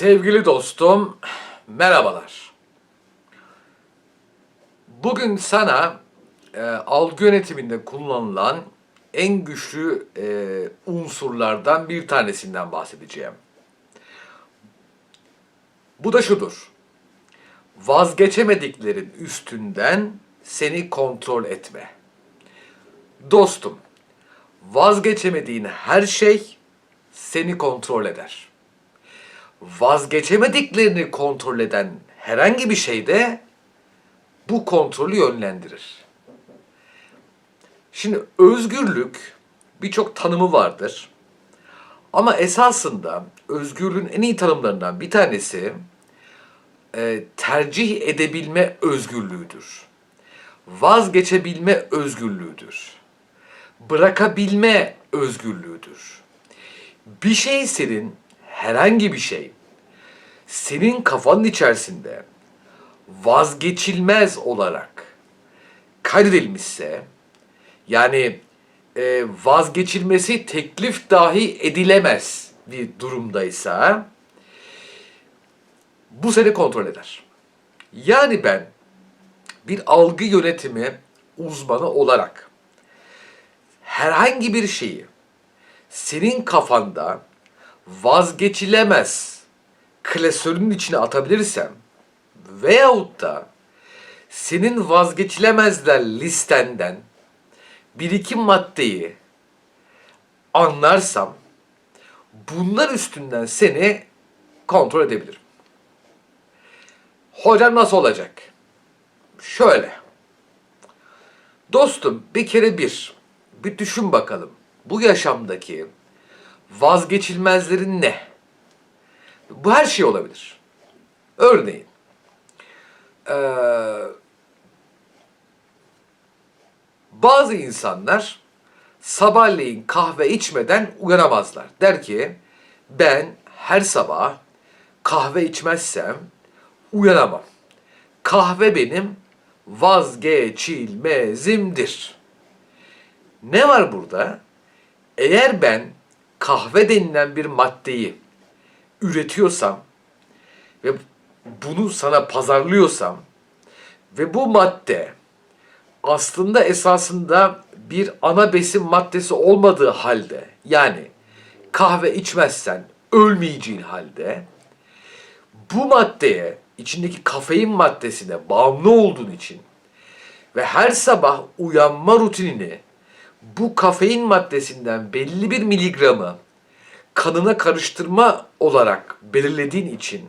Sevgili dostum, merhabalar. Bugün sana e, algı yönetiminde kullanılan en güçlü e, unsurlardan bir tanesinden bahsedeceğim. Bu da şudur. Vazgeçemediklerin üstünden seni kontrol etme. Dostum, vazgeçemediğin her şey seni kontrol eder vazgeçemediklerini kontrol eden herhangi bir şey de bu kontrolü yönlendirir. Şimdi özgürlük birçok tanımı vardır. Ama esasında özgürlüğün en iyi tanımlarından bir tanesi e, tercih edebilme özgürlüğüdür. Vazgeçebilme özgürlüğüdür. Bırakabilme özgürlüğüdür. Bir şey senin herhangi bir şey senin kafanın içerisinde vazgeçilmez olarak kaydedilmişse yani e, vazgeçilmesi teklif dahi edilemez bir durumdaysa bu seni kontrol eder. Yani ben bir algı yönetimi uzmanı olarak herhangi bir şeyi senin kafanda vazgeçilemez klasörünün içine atabilirsem veyahut da senin vazgeçilemezler listenden bir iki maddeyi anlarsam bunlar üstünden seni kontrol edebilirim. Hocam nasıl olacak? Şöyle. Dostum bir kere bir, bir düşün bakalım. Bu yaşamdaki vazgeçilmezlerin ne? Bu her şey olabilir. Örneğin, ee, bazı insanlar sabahleyin kahve içmeden uyanamazlar. Der ki, ben her sabah kahve içmezsem uyanamam. Kahve benim vazgeçilmezimdir. Ne var burada? Eğer ben kahve denilen bir maddeyi üretiyorsam ve bunu sana pazarlıyorsam ve bu madde aslında esasında bir ana besin maddesi olmadığı halde yani kahve içmezsen ölmeyeceğin halde bu maddeye içindeki kafein maddesine bağımlı olduğun için ve her sabah uyanma rutinini bu kafein maddesinden belli bir miligramı kanına karıştırma olarak belirlediğin için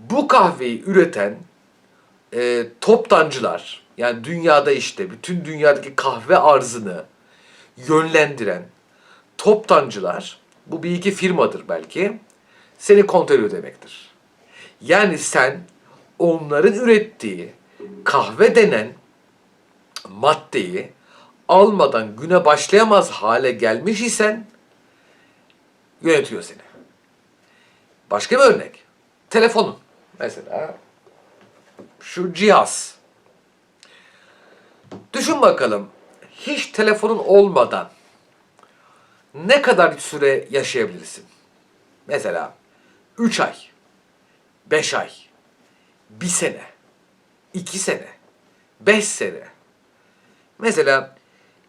bu kahveyi üreten e, toptancılar yani dünyada işte bütün dünyadaki kahve arzını yönlendiren toptancılar bu bir iki firmadır belki seni kontrol ediyor demektir. Yani sen onların ürettiği kahve denen maddeyi almadan güne başlayamaz hale gelmiş isen yönetiyor seni. Başka bir örnek. Telefonun. Mesela şu cihaz. Düşün bakalım. Hiç telefonun olmadan ne kadar süre yaşayabilirsin? Mesela 3 ay, 5 ay, 1 sene, 2 sene, 5 sene. Mesela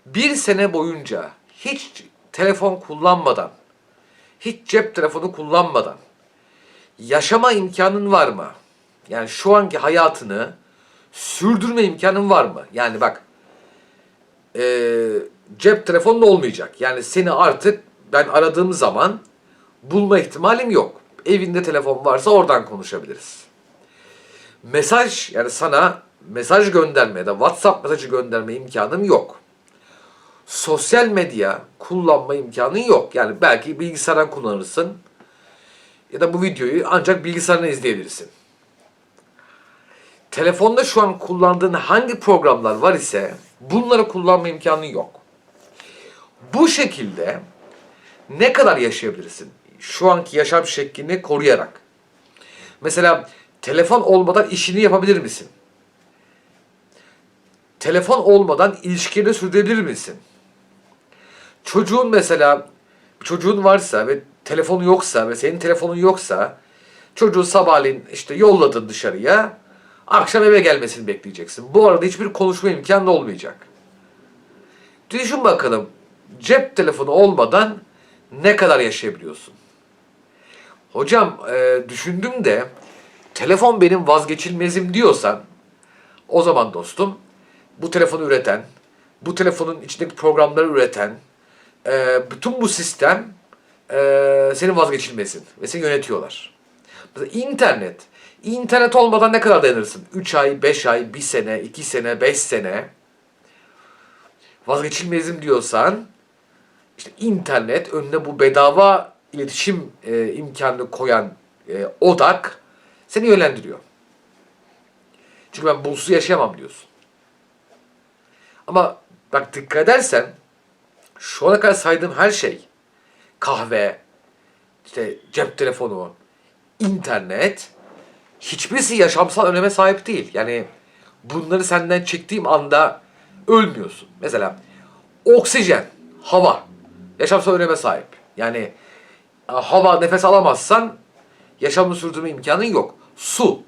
bir sene boyunca hiç telefon kullanmadan hiç cep telefonu kullanmadan yaşama imkanın var mı? Yani şu anki hayatını sürdürme imkanın var mı? Yani bak e, cep telefonu da olmayacak. Yani seni artık ben aradığım zaman bulma ihtimalim yok. Evinde telefon varsa oradan konuşabiliriz. Mesaj yani sana mesaj gönderme ya da WhatsApp mesajı gönderme imkanım yok sosyal medya kullanma imkanın yok. Yani belki bilgisayardan kullanırsın. Ya da bu videoyu ancak bilgisayardan izleyebilirsin. Telefonda şu an kullandığın hangi programlar var ise bunları kullanma imkanın yok. Bu şekilde ne kadar yaşayabilirsin? Şu anki yaşam şeklini koruyarak. Mesela telefon olmadan işini yapabilir misin? Telefon olmadan ilişkini sürdürebilir misin? Çocuğun mesela çocuğun varsa ve telefonu yoksa ve senin telefonun yoksa çocuğu sabahleyin işte yolladın dışarıya akşam eve gelmesini bekleyeceksin. Bu arada hiçbir konuşma imkanı olmayacak. Düşün bakalım cep telefonu olmadan ne kadar yaşayabiliyorsun? Hocam e, düşündüm de telefon benim vazgeçilmezim diyorsan o zaman dostum bu telefonu üreten, bu telefonun içindeki programları üreten, e, bütün bu sistem e, senin vazgeçilmezin ve seni yönetiyorlar. Mesela internet. İnternet olmadan ne kadar dayanırsın? 3 ay, 5 ay, 1 sene, 2 sene, 5 sene. Vazgeçilmezim diyorsan işte internet önüne bu bedava iletişim e, imkanını koyan e, odak seni yönlendiriyor. Çünkü ben bunsuz yaşayamam diyorsun. Ama bak dikkat edersen şu ana kadar saydığım her şey kahve, işte cep telefonu, internet hiçbirisi yaşamsal öneme sahip değil. Yani bunları senden çektiğim anda ölmüyorsun. Mesela oksijen, hava yaşamsal öneme sahip. Yani hava nefes alamazsan yaşamını sürdürme imkanın yok. Su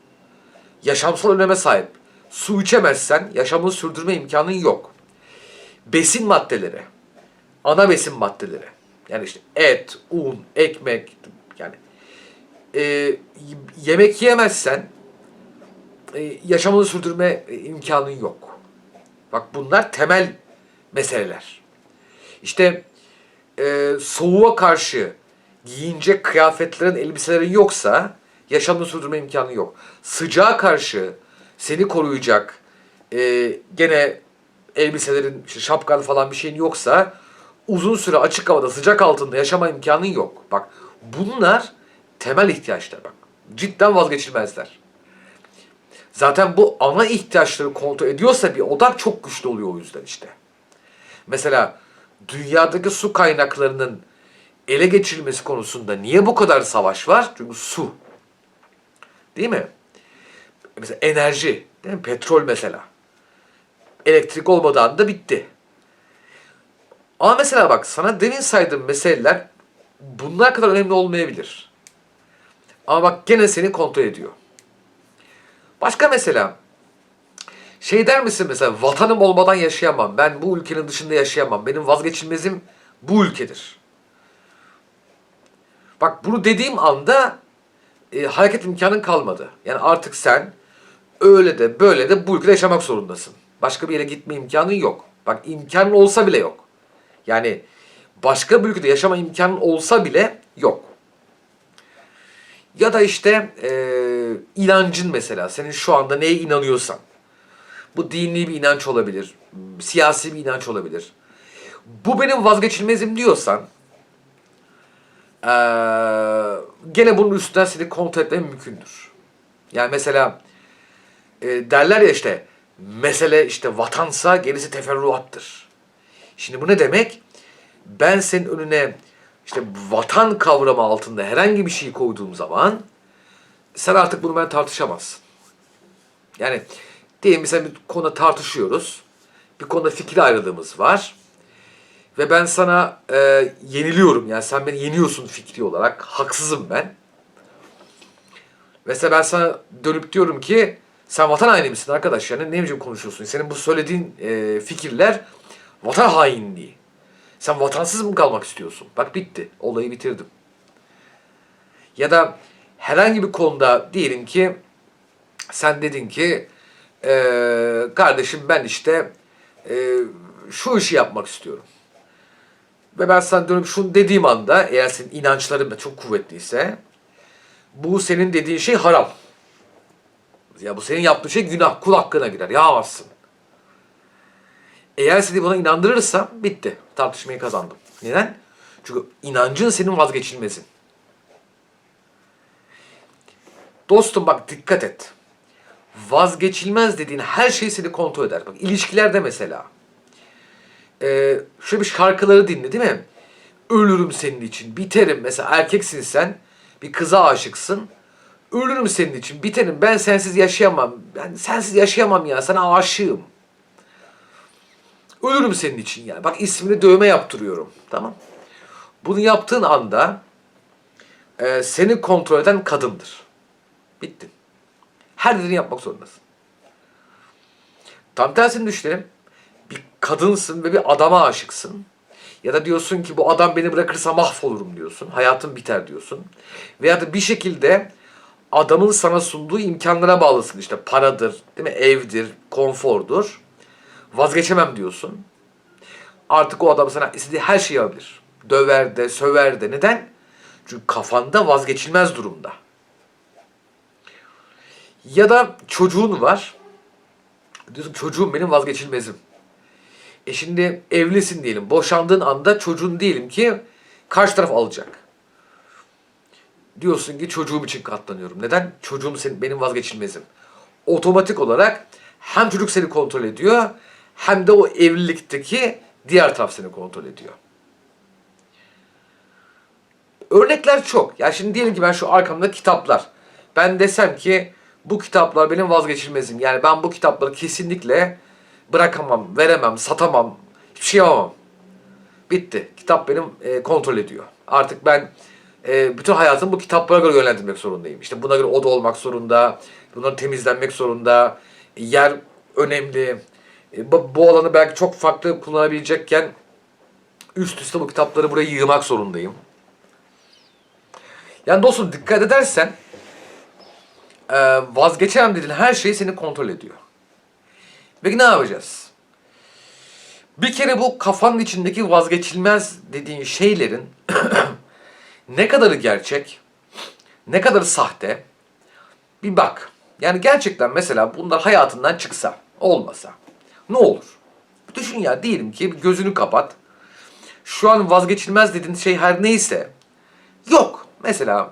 yaşamsal öneme sahip. Su içemezsen yaşamını sürdürme imkanın yok. Besin maddeleri, ana besin maddeleri. Yani işte et, un, ekmek yani e, yemek yiyemezsen e, yaşamını sürdürme imkanın yok. Bak bunlar temel meseleler. İşte e, soğuğa karşı giyinecek kıyafetlerin, elbiselerin yoksa yaşamını sürdürme imkanı yok. Sıcağa karşı seni koruyacak e, gene elbiselerin, işte şapkan falan bir şeyin yoksa uzun süre açık havada sıcak altında yaşama imkanın yok. Bak bunlar temel ihtiyaçlar bak. Cidden vazgeçilmezler. Zaten bu ana ihtiyaçları kontrol ediyorsa bir odak çok güçlü oluyor o yüzden işte. Mesela dünyadaki su kaynaklarının ele geçirilmesi konusunda niye bu kadar savaş var? Çünkü su. Değil mi? Mesela enerji, değil mi? Petrol mesela. Elektrik olmadan da bitti. Ama mesela bak sana demin saydığım meseleler bunlar kadar önemli olmayabilir. Ama bak gene seni kontrol ediyor. Başka mesela şey der misin mesela vatanım olmadan yaşayamam. Ben bu ülkenin dışında yaşayamam. Benim vazgeçilmezim bu ülkedir. Bak bunu dediğim anda e, hareket imkanın kalmadı. Yani artık sen öyle de böyle de bu ülkede yaşamak zorundasın. Başka bir yere gitme imkanın yok. Bak imkanın olsa bile yok. Yani başka bir ülkede yaşama imkanın olsa bile yok. Ya da işte e, inancın mesela. Senin şu anda neye inanıyorsan. Bu dini bir inanç olabilir. Siyasi bir inanç olabilir. Bu benim vazgeçilmezim diyorsan ee, gene bunun üstünden seni kontrol etmem mümkündür. Yani mesela e, derler ya işte mesele işte vatansa gerisi teferruattır. Şimdi bu ne demek? Ben senin önüne işte vatan kavramı altında herhangi bir şey koyduğum zaman sen artık bunu ben tartışamazsın. Yani diyelim mesela bir konuda tartışıyoruz. Bir konuda fikir ayrılığımız var. Ve ben sana e, yeniliyorum. Yani sen beni yeniyorsun fikri olarak. Haksızım ben. Mesela ben sana dönüp diyorum ki sen vatan haini misin arkadaş? Yani ne biçim konuşuyorsun? Senin bu söylediğin e, fikirler vatan hainliği. Sen vatansız mı kalmak istiyorsun? Bak bitti. Olayı bitirdim. Ya da herhangi bir konuda diyelim ki sen dedin ki e, kardeşim ben işte e, şu işi yapmak istiyorum. Ve ben sana dönüp şunu dediğim anda eğer senin inançların da çok kuvvetliyse bu senin dediğin şey haram. Ya bu senin yaptığın şey günah, kul hakkına girer. Yağmazsın. Eğer seni buna inandırırsam bitti. Tartışmayı kazandım. Neden? Çünkü inancın senin vazgeçilmezin. Dostum bak dikkat et. Vazgeçilmez dediğin her şey seni kontrol eder. Bak ilişkilerde mesela. Ee, şöyle bir şarkıları dinle değil mi? Ölürüm senin için, biterim. Mesela erkeksin sen, bir kıza aşıksın. Ölürüm senin için, biterim. Ben sensiz yaşayamam. Ben sensiz yaşayamam ya, sana aşığım. Ölürüm senin için yani. Bak ismini dövme yaptırıyorum. Tamam. Bunu yaptığın anda e, seni kontrol eden kadındır. Bittin. Her dediğini yapmak zorundasın. Tam tersini düşünelim. Bir kadınsın ve bir adama aşıksın. Ya da diyorsun ki bu adam beni bırakırsa mahvolurum diyorsun. Hayatım biter diyorsun. Veya da bir şekilde adamın sana sunduğu imkanlara bağlısın. İşte paradır, değil mi? Evdir, konfordur. Vazgeçemem diyorsun. Artık o adam sana istediği her şeyi yapabilir. Döver de, söver de. Neden? Çünkü kafanda vazgeçilmez durumda. Ya da çocuğun var. Diyorsun çocuğum benim vazgeçilmezim. E şimdi evlisin diyelim. Boşandığın anda çocuğun diyelim ki karşı taraf alacak. Diyorsun ki çocuğum için katlanıyorum. Neden? Çocuğum senin, benim vazgeçilmezim. Otomatik olarak hem çocuk seni kontrol ediyor hem de o evlilikteki diğer taraf seni kontrol ediyor. Örnekler çok. Ya şimdi diyelim ki ben şu arkamda kitaplar. Ben desem ki bu kitaplar benim vazgeçilmezim. Yani ben bu kitapları kesinlikle bırakamam, veremem, satamam, hiçbir şey yapamam. Bitti. Kitap benim e, kontrol ediyor. Artık ben e, bütün hayatımı bu kitaplara göre yönlendirmek zorundayım. İşte buna göre oda olmak zorunda, bunların temizlenmek zorunda, yer önemli. E, bu, alanı belki çok farklı kullanabilecekken üst üste bu kitapları buraya yığmak zorundayım. Yani dostum dikkat edersen e, vazgeçemem dediğin her şey seni kontrol ediyor. Peki ne yapacağız? Bir kere bu kafanın içindeki vazgeçilmez dediğin şeylerin ne kadarı gerçek, ne kadarı sahte bir bak. Yani gerçekten mesela bunlar hayatından çıksa, olmasa ne olur? Düşün ya diyelim ki gözünü kapat. Şu an vazgeçilmez dediğin şey her neyse yok. Mesela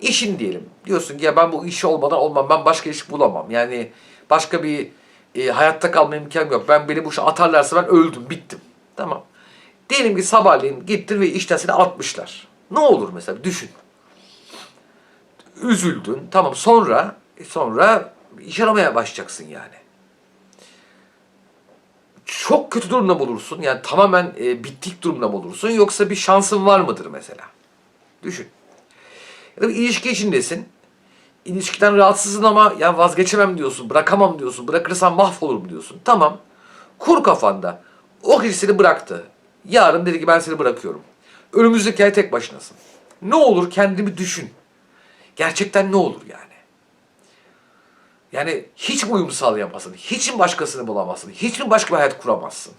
işin diyelim. Diyorsun ki ya ben bu işi olmadan olmam. Ben başka iş bulamam. Yani başka bir e, hayatta kalma imkanım yok. Ben beni bu işe atarlarsa ben öldüm, bittim. Tamam. Diyelim ki sabahleyin gittin ve işten seni atmışlar. Ne olur mesela düşün. Üzüldün. Tamam sonra sonra iş aramaya başlayacaksın yani. Çok kötü durumda mı olursun? Yani tamamen e, bittik durumda mı olursun? Yoksa bir şansın var mıdır mesela? Düşün. Ya da bir ilişki içindesin. İlişkiden rahatsızsın ama ya vazgeçemem diyorsun, bırakamam diyorsun, bırakırsam mahvolurum diyorsun. Tamam. Kur kafanda. O kişi seni bıraktı. Yarın dedi ki ben seni bırakıyorum. Önümüzdeki ay tek başınasın. Ne olur kendimi düşün. Gerçekten ne olur yani? Yani hiç mi uyum sağlayamazsın? Hiç mi başkasını bulamazsın? Hiç mi başka bir hayat kuramazsın?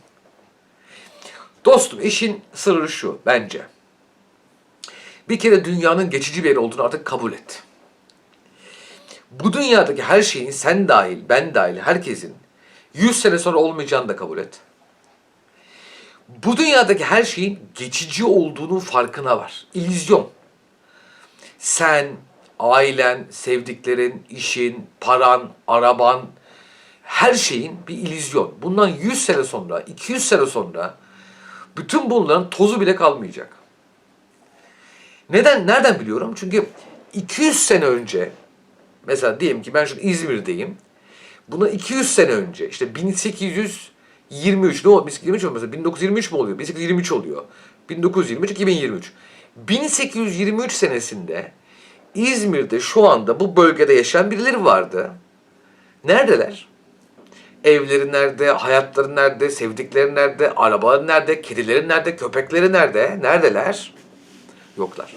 Dostum işin sırrı şu bence. Bir kere dünyanın geçici bir yer olduğunu artık kabul et. Bu dünyadaki her şeyin sen dahil, ben dahil, herkesin 100 sene sonra olmayacağını da kabul et. Bu dünyadaki her şeyin geçici olduğunun farkına var. İllüzyon. Sen, ailen, sevdiklerin, işin, paran, araban, her şeyin bir illüzyon. Bundan 100 sene sonra, 200 sene sonra bütün bunların tozu bile kalmayacak. Neden? Nereden biliyorum? Çünkü 200 sene önce mesela diyelim ki ben şu İzmir'deyim. Buna 200 sene önce işte 1823 ne oldu? 1823 olmasa 1923 mi oluyor? 1823 oluyor. 1923 2023. 1823 senesinde İzmir'de şu anda bu bölgede yaşayan birileri vardı. Neredeler? Evleri nerede, hayatları nerede, sevdikleri nerede, arabaları nerede, kedileri nerede, köpekleri nerede, neredeler? Yoklar.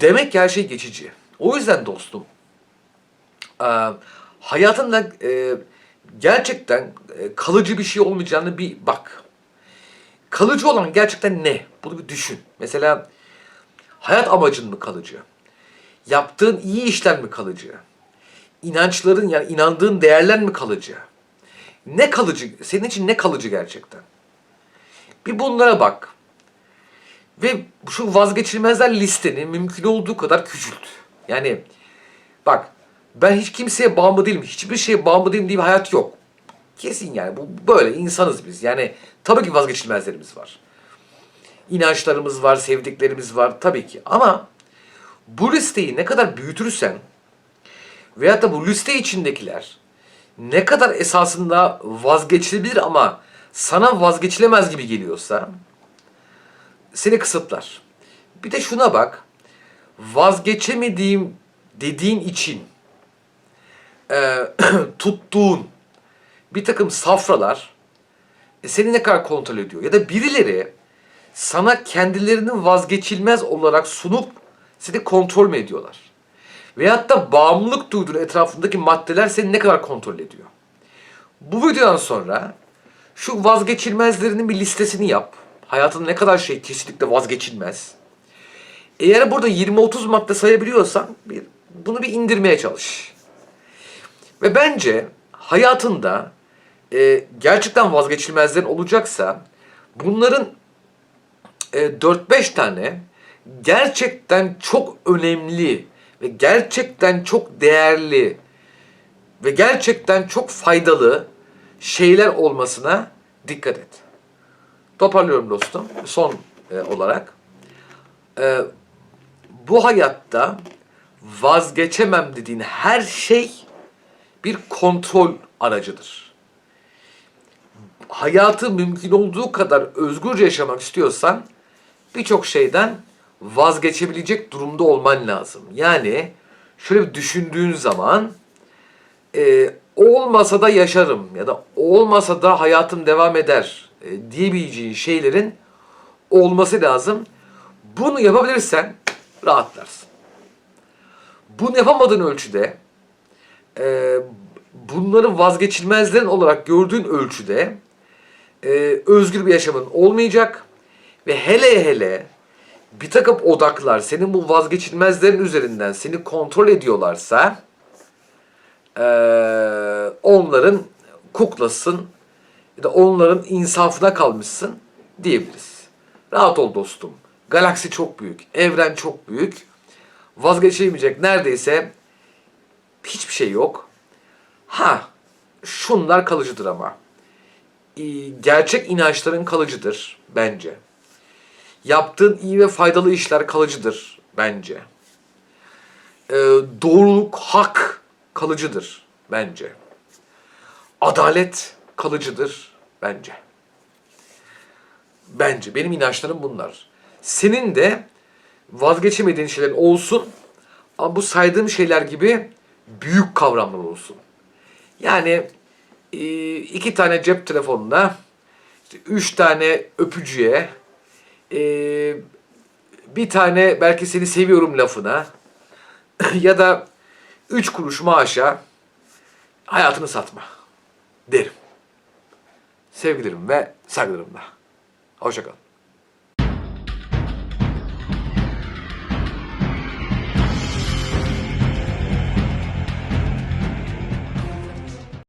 Demek ki her şey geçici. O yüzden dostum, hayatında gerçekten kalıcı bir şey olmayacağını bir bak. Kalıcı olan gerçekten ne? Bunu bir düşün. Mesela hayat amacın mı kalıcı? Yaptığın iyi işler mi kalıcı? İnançların yani inandığın değerler mi kalıcı? Ne kalıcı? Senin için ne kalıcı gerçekten? Bir bunlara bak. Ve şu vazgeçilmezler listeni mümkün olduğu kadar küçült. Yani bak ben hiç kimseye bağımlı değilim. Hiçbir şeye bağımlı değilim diye bir hayat yok. Kesin yani bu böyle insanız biz. Yani tabii ki vazgeçilmezlerimiz var. İnançlarımız var, sevdiklerimiz var tabii ki. Ama bu listeyi ne kadar büyütürsen veyahut da bu liste içindekiler ne kadar esasında vazgeçilebilir ama sana vazgeçilemez gibi geliyorsa seni kısıtlar. Bir de şuna bak. Vazgeçemediğim dediğin için e, tuttuğun bir takım safralar seni ne kadar kontrol ediyor? Ya da birileri sana kendilerinin vazgeçilmez olarak sunup seni kontrol mü ediyorlar? Veyahut da bağımlılık duyduğun etrafındaki maddeler seni ne kadar kontrol ediyor? Bu videodan sonra şu vazgeçilmezlerinin bir listesini yap. Hayatında ne kadar şey kesinlikle vazgeçilmez. Eğer burada 20-30 madde sayabiliyorsan bir, bunu bir indirmeye çalış. Ve bence hayatında e, gerçekten vazgeçilmezlerin olacaksa bunların e, 4-5 tane gerçekten çok önemli ve gerçekten çok değerli ve gerçekten çok faydalı şeyler olmasına dikkat et. Toparlıyorum dostum son e, olarak. E, bu hayatta vazgeçemem dediğin her şey bir kontrol aracıdır. Hayatı mümkün olduğu kadar özgürce yaşamak istiyorsan birçok şeyden vazgeçebilecek durumda olman lazım. Yani şöyle bir düşündüğün zaman e, olmasa da yaşarım ya da olmasa da hayatım devam eder e, diyebileceğin şeylerin olması lazım. Bunu yapabilirsen rahatlarsın. Bunu yapamadığın ölçüde e, bunları vazgeçilmezlerin olarak gördüğün ölçüde e, özgür bir yaşamın olmayacak ve hele hele bir takım odaklar senin bu vazgeçilmezlerin üzerinden seni kontrol ediyorlarsa e, onların kuklasın ya da onların insafına kalmışsın diyebiliriz. Rahat ol dostum. Galaksi çok büyük, evren çok büyük. Vazgeçilemeyecek neredeyse hiçbir şey yok. Ha, şunlar kalıcıdır ama. Ee, Gerçek inançların kalıcıdır bence. Yaptığın iyi ve faydalı işler kalıcıdır bence. Ee, doğruluk, hak kalıcıdır bence. Adalet kalıcıdır bence. Bence benim inançlarım bunlar. Senin de vazgeçemediğin şeyler olsun ama bu saydığım şeyler gibi büyük kavramlar olsun. Yani e, iki tane cep telefonuna, işte üç tane öpücüğe, e, bir tane belki seni seviyorum lafına ya da üç kuruş maaşa hayatını satma derim. Sevgilerim ve saygılarımla. Hoşçakalın.